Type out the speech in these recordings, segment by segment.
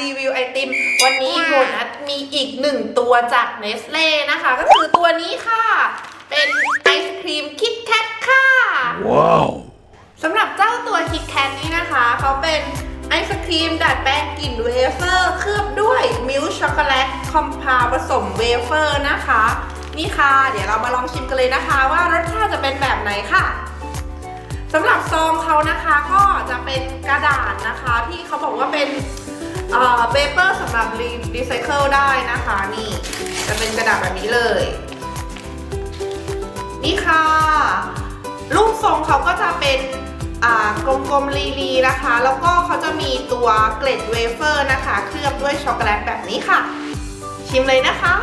รีวิวไอติม วันนี้โบนัสมีอีกหนึ่งตัวจากเนสเล่นะคะ ก็คือตัวนี้ค่ะ เป็นไอศครีมคิดแคทค่ะ Wow. สำหรับเจ้าตัวคิดแคทนี้นะคะ เขาเป็นไอศครีมดัดแปลงกลิ่นเวเฟอร์เคลือบด้วยมิลค์ช็อกโกแลตคอมพาผสมเวเฟอร์นะคะ นี่ค่ะ เดี๋ยวเรามาลองชิมกันเลยนะคะ ว่ารสชาติจะเป็นแบบไหนค่ะสำหรับซองเขานะคะก็จะเป็นกระดาษนะคะที่เขาบอกว่าเป็น เปเปอร์สำหรับรีไซเคิลได้นะคะนี่ จะเป็นกระดาษแบบนี้เลย นี่ค่ะ รูปทรงเขาก็จะเป็นกลมๆลีๆนะคะ แล้วก็เขาจะมีตัวเกล็ดเวเฟอร์นะคะ เคลือบด้วยช็อกโกแลตแบบนี้ค่ะ ชิมเลยนะคะ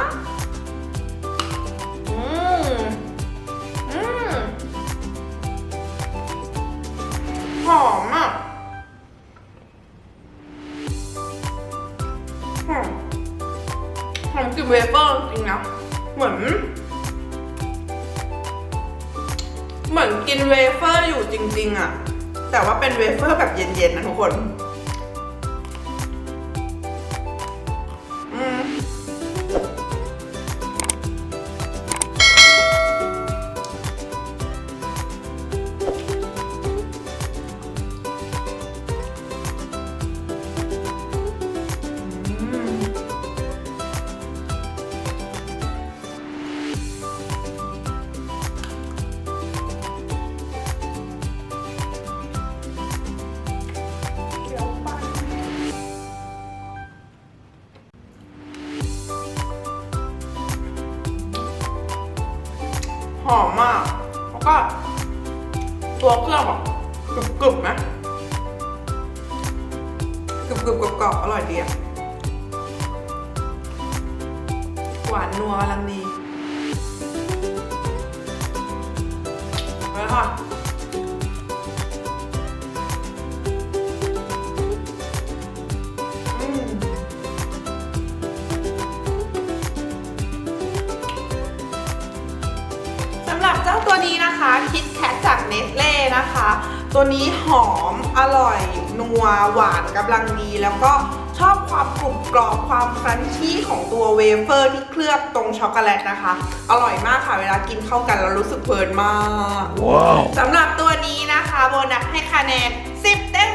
มกลิ่นเวเฟอร์จริงนะเหมือน เหมือนกินเวเฟอร์อยู่จริง ๆอะแต่ว่าเป็นเวเฟอร์แบบเย็นๆนะทุกคน หอมมาก แล้วก็ตัวเครื่องแบบกรึบๆนะกรึบๆกรอบๆอร่อยดีอะหวานนัวกำลังดีไปค่ะ ตัวนี้นะคะคิดแคทจากเนสเล่นะคะ ตัวนี้หอมอร่อย นัวหวานกำลังดี แล้วก็ชอบความกรุบกรอบความครันชี่ของตัวเวเฟอร์ที่เคลือบตรงช็อกโกแลตนะคะ อร่อยมากค่ะเวลากินเข้ากันแล้วรู้สึกเพลินมาก Wow. สำหรับตัวนี้นะคะโบนัสให้คะแนน 10 เต็ม